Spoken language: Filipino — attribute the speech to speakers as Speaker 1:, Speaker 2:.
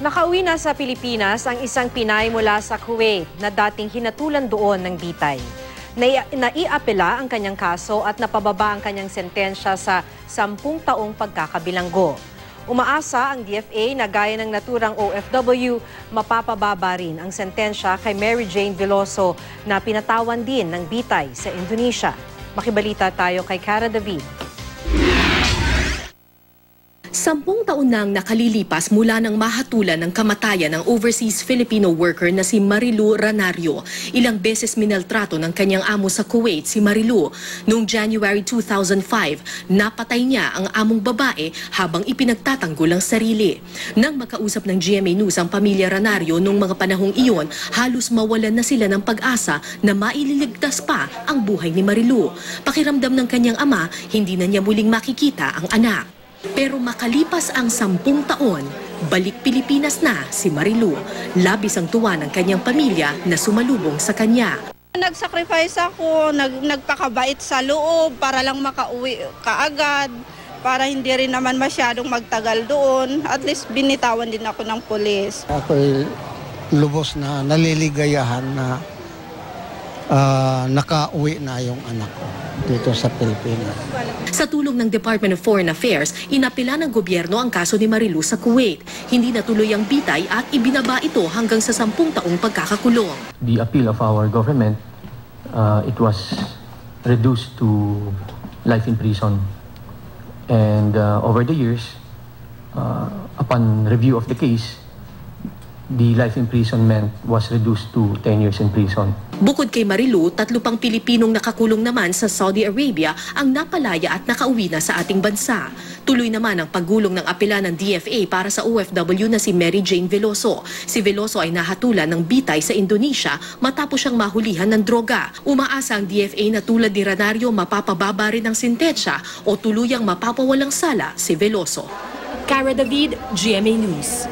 Speaker 1: Nakauwi na sa Pilipinas ang isang Pinay mula sa Kuwait na dating hinatulan doon ng bitay. Nai- Naiapela ang kanyang kaso at napababa ang kanyang sentensya sa sampung taong pagkakabilanggo. Umaasa ang DFA na gaya ng naturang OFW, mapapababa rin ang sentensya kay Mary Jane Veloso na pinatawan din ng bitay sa Indonesia. Makibalita tayo kay Cara David.
Speaker 2: Sampung taon nang nakalilipas mula ng mahatulan ng kamatayan ng overseas Filipino worker na si Marilu Ranario. Ilang beses minaltrato ng kanyang amo sa Kuwait si Marilu. Noong January 2005, napatay niya ang among babae habang ipinagtatanggol ang sarili. Nang makausap ng GMA News ang pamilya Ranario noong mga panahong iyon, halos mawalan na sila ng pag-asa na maililigtas pa ang buhay ni Marilu. Pakiramdam ng kanyang ama, hindi na niya muling makikita ang anak. Pero makalipas ang sampung taon, balik Pilipinas na si Marilu. Labis ang tuwa ng kanyang pamilya na sumalubong sa kanya.
Speaker 3: Nag-sacrifice ako, nag, nagpakabait sa loob para lang makauwi kaagad, para hindi rin naman masyadong magtagal doon. At least binitawan din ako ng pulis.
Speaker 4: Ako'y lubos na naliligayahan na ah, nakauwi na yung anak ko dito sa Pilipinas.
Speaker 2: Sa tulong ng Department of Foreign Affairs, inapila ng gobyerno ang kaso ni Marilu sa Kuwait. Hindi natuloy ang bitay at ibinaba ito hanggang sa sampung taong pagkakakulong.
Speaker 5: the appeal of our government, uh, it was reduced to life in prison. And uh, over the years, uh, upon review of the case, the life imprisonment was reduced to 10 years in prison.
Speaker 2: Bukod kay Marilu, tatlo pang Pilipinong nakakulong naman sa Saudi Arabia ang napalaya at nakauwi na sa ating bansa. Tuloy naman ang paggulong ng apela ng DFA para sa OFW na si Mary Jane Veloso. Si Veloso ay nahatulan ng bitay sa Indonesia matapos siyang mahulihan ng droga. Umaasa ang DFA na tulad ni Ranario mapapababa rin ang sintensya o tuluyang mapapawalang sala si Veloso. Cara David, GMA News.